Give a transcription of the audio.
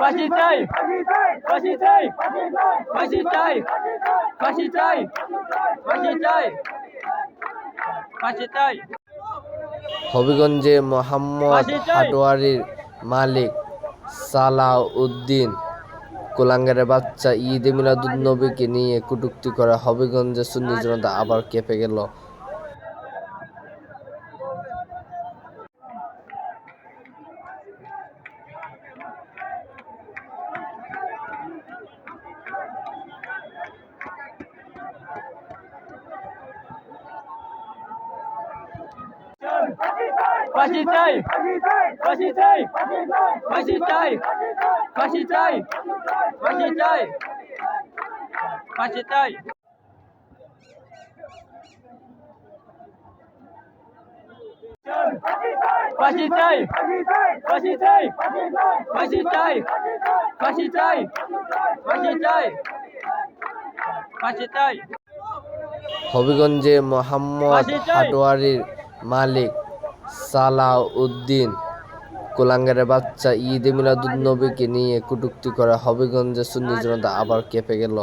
ফাঁসি চাই। ফাঁসি চাই। ফাঁসি চাই। ফাঁসি চাই। ফাঁসি চাই। ফাঁসি চাই। হবিগঞ্জে মোহাম্মদ হাটোয়ারির মালিক সালাউদ্দিন। কোলাঙ্গারের বাচ্চা ঈদ মিলাদুন্নবীকে নিয়ে কটূক্তি করা হবিগঞ্জে সুন্নি জনতা আবার কেঁপে গেল। ফাঁসি চাই ফাঁসি চাই ফাঁসি চাই ফাঁসি চাই ফাঁসি চাই ফাঁসি চাই ফাঁসি চাই ফাঁসি চাই ফাঁসি চাই ফাঁসি চাই ফাঁসি চাই ফাঁসি চাই হবিগঞ্জে মোহাম্মদ। হাটোয়ারির মালিক সালাউদ্দিন কোলাঙ্গারের বাচ্চা ঈদ মিলাদুন্নবীকে নিয়ে কটূক্তি করে হবিগঞ্জের সুন্নি জনতা আবার কেঁপে গেল।